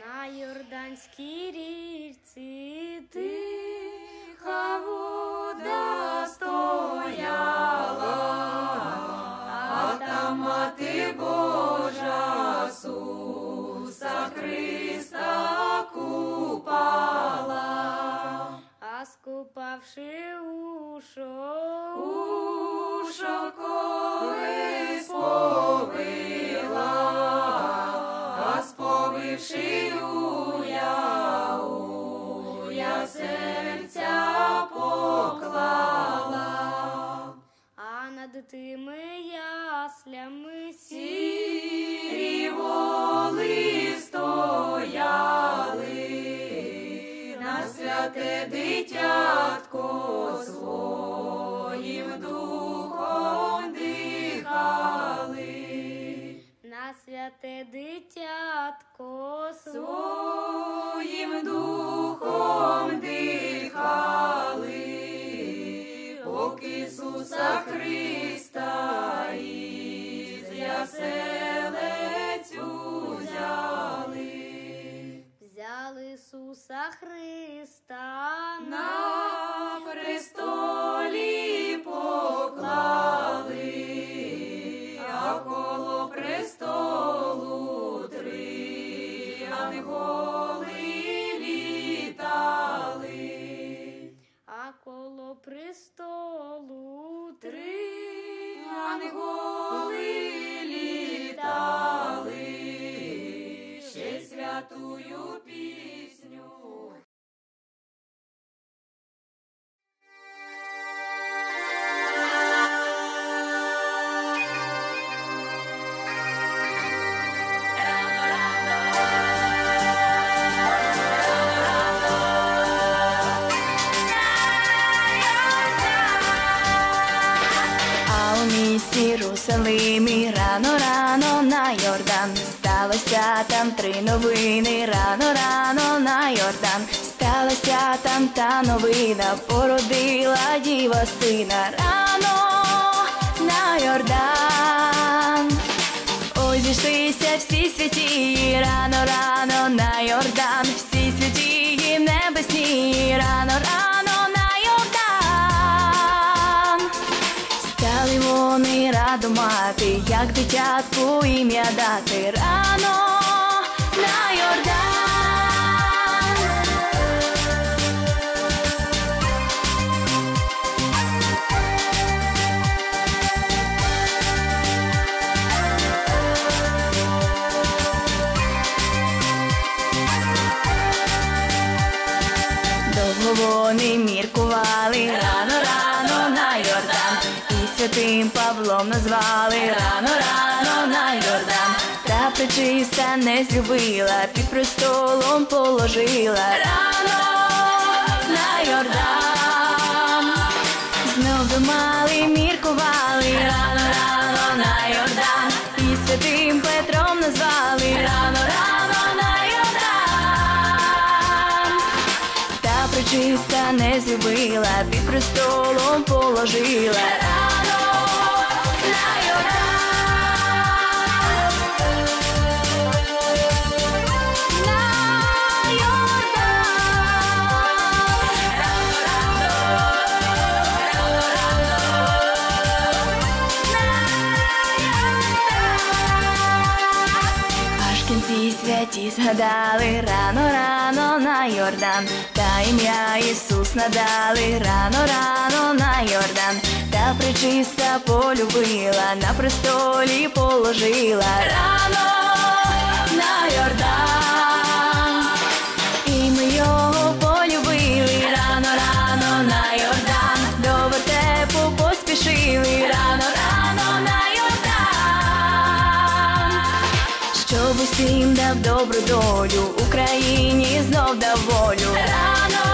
На Йорданській річці тиха вода стояла, а там мати Божа Суса Христа купала, а скупавши ушо, сповивши уя, уя серця поклала, а над тими яслями сірі воли стояли, на святе дитятко своїм духом дихали, на святе дитятко своїм духом дихали, поки Ісуса Христа ангели Єрусалимі рано рано на Йордан сталося там три новини. Рано рано на Йордан сталося там та новина, породила діва сина. Рано на Йордан. Ой, зійшлися всі святі, рано, рано на Йордан, всі святі небесні, рано, рано вони радомати, як дитятку ім'я дати рано на Йордан. Святим Павлом назвали. Рано, рано на Йордан, та причиста не злюбила, під престолом положила. Рано на Йордан. Знов думали, міркували. Рано, рано на Йордан, і святим Петром назвали. Рано, рано на Йордан. Та причиста не злюбила, під престолом положила рано на Йордан. Аж святі згадали рано, рано на Йордан, та ім'я Ісус надали рано, рано на Йордан, та причиста полюбила, на престолі положила. Рано на Йордан. Усім дав добру долю, Україні знов дав волю. Рано